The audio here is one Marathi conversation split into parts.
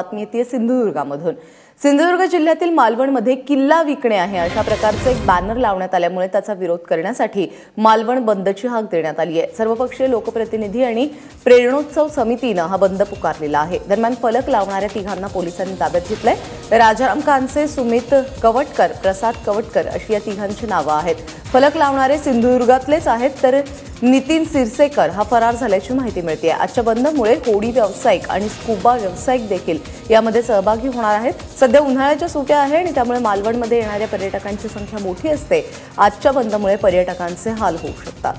बातमी येते सिंधुदुर्गामधून. सिंधुदुर्ग जिल्ह्यातील मालवणमध्ये किल्ला विकणे आहे. अशा प्रकारचे एक बॅनर लावण्यात आल्यामुळे त्याचा विरोध करण्यासाठी मालवण बंदची हाक देण्यात आली आहे. सर्वपक्षीय लोकप्रतिनिधी आणि प्रेरणोत्सव समितीनं हा बंद पुकारलेला आहे. दरम्यान फलक लावणाऱ्या तिघांना पोलिसांनी ताब्यात घेतलंय. राजाराम कानसे सुमित कवटकर प्रसाद कवटकर अशी या तिघांची नावं आहेत. फलक लावणारे सिंधुदुर्गातलेच आहेत तर नितीन सिरसेकर हा फरार झाल्याची माहिती मिळते आजच्या बंदमुळे होडी व्यावसायिक आणि स्कुबा व्यावसायिक देखील यामध्ये सहभागी होणार आहेत. सध्या उन्हाळ्याच्या सुट्या आहे आणि त्यामुळे मालवणमध्ये येणाऱ्या पर्यटकांची संख्या मोठी असते. आजच्या बंदमुळे पर्यटकांचे हाल होऊ शकतात.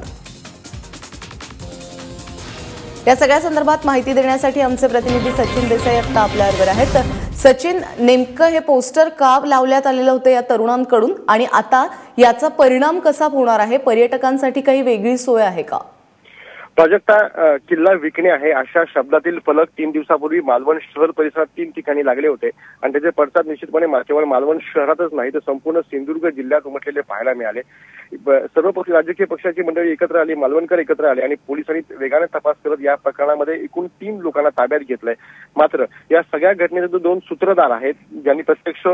या सगळ्या संदर्भात माहिती देण्यासाठी आमचे प्रतिनिधी सचिन देसाई आता आपल्याबरोबर आहेत. तर सचिन नेमकं हे पोस्टर का लावण्यात आलेलं होतं या तरुणांकडून? आणि आता याचा परिणाम कसा होणार आहे? पर्यटकांसाठी काही वेगळी सोय आहे का? प्राजक्ता किल्ला विकणे आहे अशा शब्दातील फलक तीन दिवसापूर्वी मालवण शहर परिसरात तीन ठिकाणी लागले होते. आणि त्याचे पडसाद निश्चितपणे केवळ मालवण शहरातच नाही तर संपूर्ण सिंधुदुर्ग जिल्ह्यात उमटलेले पाहायला मिळाले. सर्व पक्ष राजकीय पक्षाची मंडळी एकत्र आली मालवणकर एकत्र आले आणि पोलिसांनी वेगाने तपास करत या प्रकरणामध्ये एकूण तीन लोकांना ताब्यात घेतलंय. मात्र या सगळ्या घटनेचे जो दोन सूत्रधार आहेत ज्यांनी प्रत्यक्ष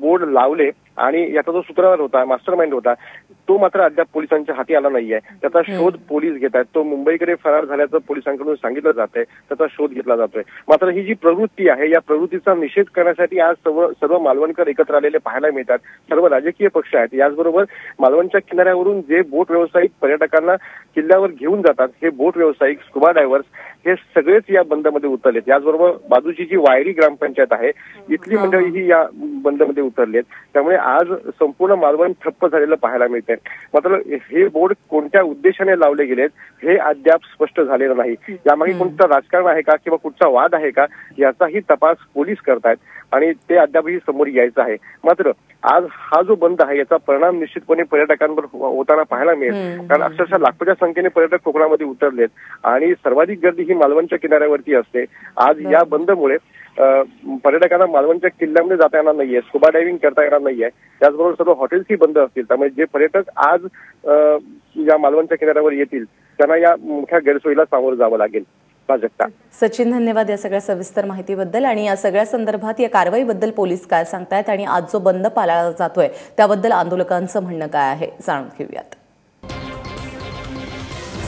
बोर्ड लावले. आणि याचा जो सूत्रधार होता मास्टर माइंड होता तो मात्र अद्याप पोलिसांच्या हाती आला नाहीये. त्याचा शोध पोलीस घेत आहेत. तो मुंबईकडे फरार झाल्याचं पोलिसांकडून सांगितलं जात आहे. त्याचा शोध घेतला जातोय मात्र ही जी प्रवृत्ती आहे या प्रवृत्तीचा निषेध करण्यासाठी आज सर्व सर्व मालवणकर एकत्र आलेले पाहायला मिळतात. सर्व राजकीय पक्ष आहेत. याचबरोबर मालवणच्या किनाऱ्यावरून जे बोट व्यावसायिक पर्यटकांना किल्ल्यावर घेऊन जातात हे बोट व्यावसायिक स्कुबा डायव्हर्स हे सगळेच या बंदमध्ये उतरलेत. याचबरोबर बाजूची जी वायरी ग्रामपंचायत आहे इथली मंडळी ही या बंदमध्ये उतरली आहेत त्यामुळे आज संपूर्ण मालवण ठप्प झालेलं पाहायला मिळतंय. मात्र हे बोर्ड कोणत्या उद्देशाने लावले गेलेत हे अद्याप स्पष्ट झालेलं नाही. यामागे कोणतं राजकारण आहे का किंवा कुठचा वाद आहे का याचाही तपास पोलीस करतायत आणि ते अद्यापही समोर यायचं आहे. मात्र आज हा जो बंद आहे याचा परिणाम निश्चितपणे पर्यटकांवर हो- होताना पाहायला मिळेल. कारण अक्षरशः लाखोच्या संख्येने पर्यटक कोकणामध्ये उतरलेत आणि सर्वाधिक गर्दी ही मालवणच्या किनाऱ्यावरती असते. आज या बंदमुळे पर्यटकांना मालवणच्या किल्ल्यामध्ये जाता येणार नाहीये स्कुबा डायव्हिंग करता येणार नाहीये. त्याचबरोबर सर्व हॉटेल्सही बंद असतील. त्यामुळे जे पर्यटक आज या मालवणच्या किनाऱ्यावर येतील त्यांना या मोठ्या गैरसोयीला सामोरं जावं लागेल. प्राजक्ता सचिन धन्यवाद या सगळ्या सविस्तर माहितीबद्दल आणि या सगळ्या संदर्भात या कारवाईबद्दल पोलीस काय सांगतायत आणि आज जो बंद पाळला जातोय त्याबद्दल आंदोलकांचं म्हणणं काय आहे जाणून घेऊयात.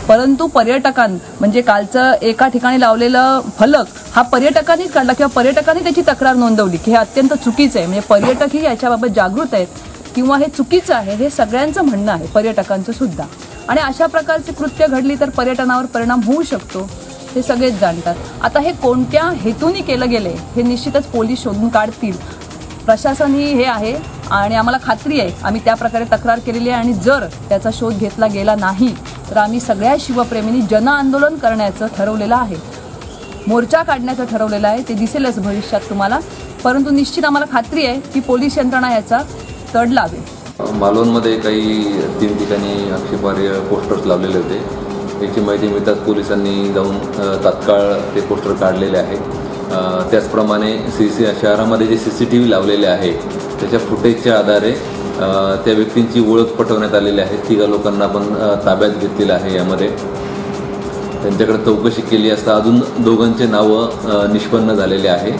परंतु पर्यटकां म्हणजे कालचं एका ठिकाणी लावलेलं फलक हा पर्यटकांनीच काढला किंवा पर्यटकांनी त्याची तक्रार नोंदवली की हे अत्यंत चुकीचं आहे. म्हणजे पर्यटकही याच्याबाबत जागृत आहेत किंवा हे चुकीचं आहे हे सगळ्यांचं म्हणणं आहे पर्यटकांचं सुद्धा. आणि अशा प्रकारची कृत्य घडली तर पर्यटनावर परिणाम होऊ शकतो हे सगळेच जाणतात. आता हे कोणत्या हेतूनी केलं गेले हे निश्चितच पोलीस शोधून काढतील. प्रशासन ही हे आहे आणि आम्हाला खात्री आहे आम्ही त्या प्रकारे तक्रार केलेली आहे आणि जर त्याचा शोध घेतला गेला नाही तर आम्ही सगळ्या शिवप्रेमींनी जन आंदोलन करण्याचं ठरवलेलं आहे. मोर्चा काढण्याचं ठरवलेलं आहे. ते दिसेलच भविष्यात तुम्हाला. परंतु निश्चित आम्हाला खात्री आहे की पोलीस यंत्रणा याचा तड लावेल. मालवणमध्ये काही तीन ठिकाणी आक्षेपार्ह पोस्टर्स लावलेले होते. याची माहिती मिळताच पोलिसांनी जाऊन तात्काळ ते पोस्टर काढलेले आहे त्याचप्रमाणे सी सी शहरामध्ये जे सी सी टी व्ही लावलेले आहे त्याच्या फुटेजच्या आधारे त्या व्यक्तींची ओळख पटवण्यात आलेली आहे. तिघा लोकांना पण ताब्यात घेतलेलं आहे यामध्ये. त्यांच्याकडे चौकशी केली असता अजून दोघांचे नावं निष्पन्न झालेले आहे.